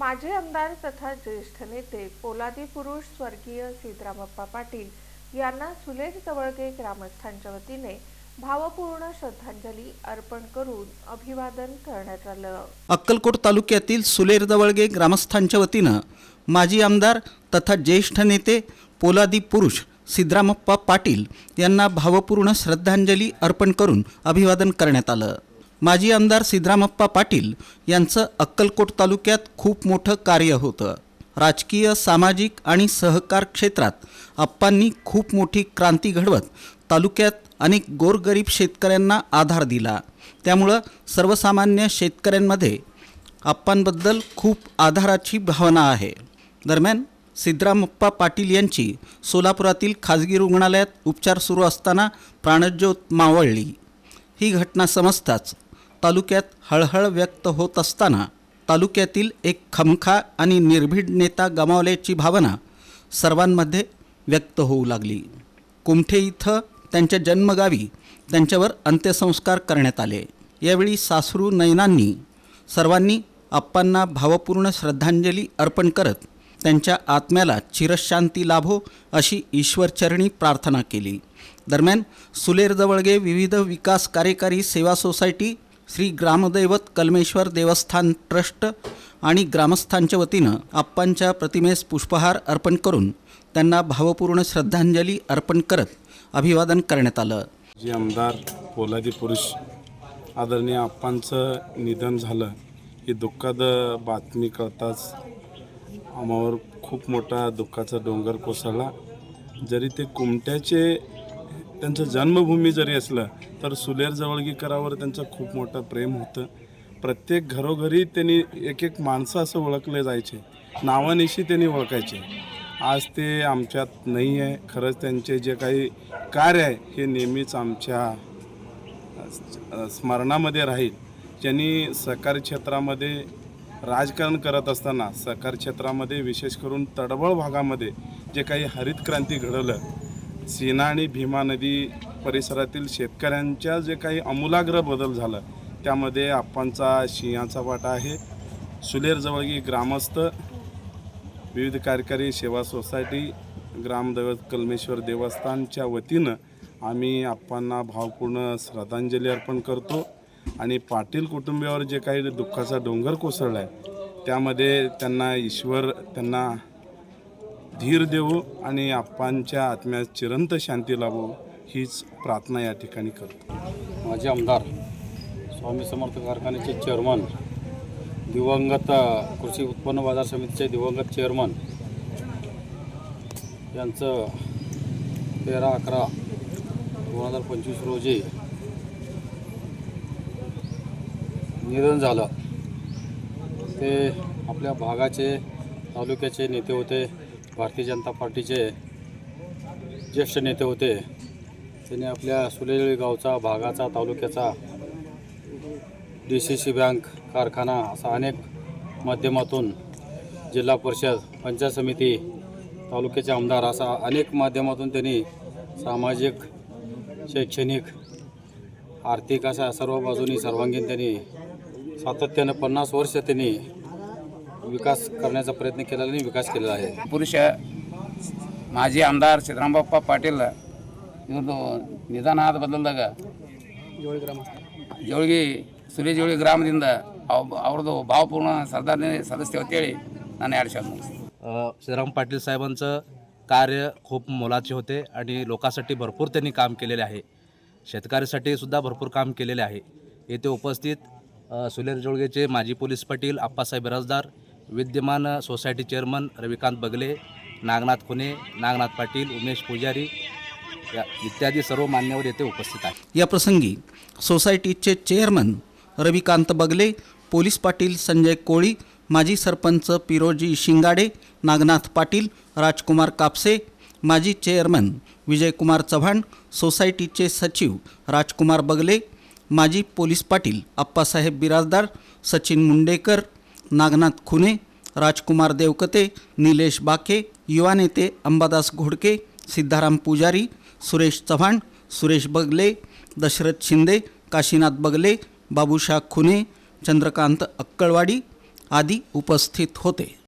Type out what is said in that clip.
माजी आमदार तथा ज्येष्ठ नेते पोलादी पुरुष स्वर्गीय सिद्धरामप्पा पाटील यांना सुलेज जवळगे ग्रामस्थांच्या वतीने भावपूर्ण श्रद्धांजली अर्पण करून अभिवादन करण्यात आलं. अक्कलकोट तालुक्यातील सुलेर जवळगे ग्रामस्थांच्या वतीनं माजी आमदार तथा ज्येष्ठ नेते पोलादी पुरुष सिद्धरामप्पा पाटील यांना भावपूर्ण श्रद्धांजली अर्पण करून अभिवादन करण्यात आलं. माजी आमदार सिद्धरामप्पा पाटील यांचं अक्कलकोट तालुक्यात खूप मोठं कार्य होतं. राजकीय सामाजिक आणि सहकार क्षेत्रात आप्पांनी खूप मोठी क्रांती घडवत तालुक्यात अनेक गोरगरीब शेतकऱ्यांना आधार दिला. त्यामुळं सर्वसामान्य शेतकऱ्यांमध्ये आप्पांबद्दल खूप आधाराची भावना आहे. दरम्यान सिद्धरामप्पा पाटील यांची सोलापुरातील खाजगी रुग्णालयात उपचार सुरू असताना प्राणज्योत मावळली. ही घटना समजताच तालुक्यात हळहळ व्यक्त होत असताना तालुक्यातील एक खमखा आणि निर्भीड नेता गमावल्याची भावना सर्वांमध्ये व्यक्त होऊ लागली. कुमठे इथं त्यांच्या जन्मगावी त्यांच्यावर अंत्यसंस्कार करण्यात आले. यावेळी सासरू नयनांनी सर्वांनी आप्पांना भावपूर्ण श्रद्धांजली अर्पण करत त्यांच्या आत्म्याला चिरशांती लाभो अशी ईश्वरचरणी प्रार्थना केली. दरम्यान सुलेरजवळगे विविध विकास कार्यकारी सेवा सोसायटी श्री ग्रामदैवत कलमेश्वर देवस्थान ट्रस्ट आणि ग्रामस्थांच्या वतीनं आप्पांच्या प्रतिमेस पुष्पहार अर्पण करून त्यांना भावपूर्ण श्रद्धांजली अर्पण करत अभिवादन करण्यात आलं. जे आमदार पोलादी पुरुष आदरणीय आप्पांचं निधन झालं. ही दुःखद बातमी कळताच आम्हावर खूप मोठा दुःखाचा डोंगर कोसळला. जरी ते कुमट्याचे त्यांचं जन्मभूमी जरी असलं तर सुलेर जवळगीकरावर त्यांचं खूप मोठं प्रेम होतं. प्रत्येक घरोघरी त्यांनी एक एक माणसं असं ओळखले जायचे. नावानिशी त्यांनी ओळखायचे. आज ते आमच्यात नाही आहे. खरंच त्यांचे जे काही कार्य आहे हे नेहमीच आमच्या स्मरणामध्ये राहील. ज्यांनी सहकारी क्षेत्रामध्ये राजकारण करत असताना सहकार क्षेत्रामध्ये विशेष करून तडबळ भागामध्ये जे काही हरित क्रांती घडवलं सीना आणि भीमा नदी परिसरातील शेतकऱ्यांच्या जे काही आमूलाग्र बदल झालं त्यामध्ये आप्पांचा शिंयाचा वाटा आहे. सुलेरजवळगी ग्रामस्थ विविध कार्यकारी सेवा सोसायटी ग्रामदैवत कलमेश्वर देवस्थानच्या वतीनं आम्ही आप्पांना भावपूर्ण श्रद्धांजली अर्पण करतो आणि पाटील कुटुंबियावर जे काही दुःखाचा डोंगर कोसळला आहे त्यामध्ये त्यांना ईश्वर त्यांना धीर देवो आणि आप्पांच्या आत्म्यास चिरंत शांती लाभो हीच प्रार्थना या ठिकाणी करतो. माझे आमदार स्वामी समर्थ कारखान्याचे चेअरमन दिवंगत कृषी उत्पन्न बाजार समितीचे दिवंगत चेअरमन यांचं तेरा अकरा दोन हजार पंचवीस रोजी निधन झालं. ते आपल्या भागाचे तालुक्याचे नेते होते. भारतीय जनता पार्टीचे ज्येष्ठ नेते होते. त्यांनी आपल्या सुलेजळी गावचा भागाचा तालुक्याचा डी सी सी बँक कारखाना असा अनेक माध्यमातून जिल्हा परिषद पंचायत समिती तालुक्याचे आमदार असा अनेक माध्यमातून त्यांनी सामाजिक शैक्षणिक आर्थिक अशा सर्व बाजूनी सर्वांगीण त्यांनी सातत्यानं पन्नास वर्ष त्यांनी विकास करण्याचा प्रयत्न केलेला आणि विकास केलेला आहे ಪುರುಷ ಮಾಜಿ ಆಮದಾರ್ ಸಿದ್ದರಾಮಪ್ಪ ಪಾಟೀಲ್ ಇವ್ರದ್ದು ನಿಧನ ಆದ ಬದಲಾದಾಗ ಜೋಳಿಗೆ ಸುರೇಶ್ ಜೋಳಿ ಗ್ರಾಮದಿಂದ ಅವ್- ಅವ್ರದ್ದು ಭಾವಪೂರ್ಣ ಶ್ರದ್ಧಾಂಜಲಿ ಸದಸ್ಯ ಅಂತೇಳಿ ನಾನು ಎರಡು ಶಬ್ದ ಮುಗಿಸ್ತೀನಿ अ, श्रीराम पाटील साहेबांचं कार्य खूप मोलाचे होते आणि लोकांसाठी भरपूर त्यांनी काम केलेले आहे शेतकऱ्यासाठी सुद्धा भरपूर काम केलेले आहे येथे उपस्थित अ, सुलेर जोळगेचे माजी पोलीस पाटील आप्पासाहेब बिराजदार विद्यमान सोसायटी चेअरमन रविकांत बगले नागनाथ खुने नागनाथ पाटील उमेश पुजारी या इत्यादी सर्व मान्यवर येथे उपस्थित आहेत. या प्रसंगी सोसायटीचे चेअरमन रविकांत बगले पोलीस पाटील संजय कोळी माजी सरपंच पिरोजी शिंगाडे नागनाथ पाटील राजकुमार कापसे माजी चेअरमन विजयकुमार चव्हाण सोसायटीचे सचिव राजकुमार बगले माजी पोलीस पाटील आप्पासाहेब बिराजदार सचिन मुंडेकर नागनाथ खुने राजकुमार देवकते निलेश बाके युवा नेते अंबादास घोडके सिद्धाराम पुजारी सुरेश चव्हाण सुरेश बगले दशरथ शिंदे काशीनाथ बगले बाबूशाह खुने चंद्रकांत अक्कळवाडी आदी उपस्थित होते.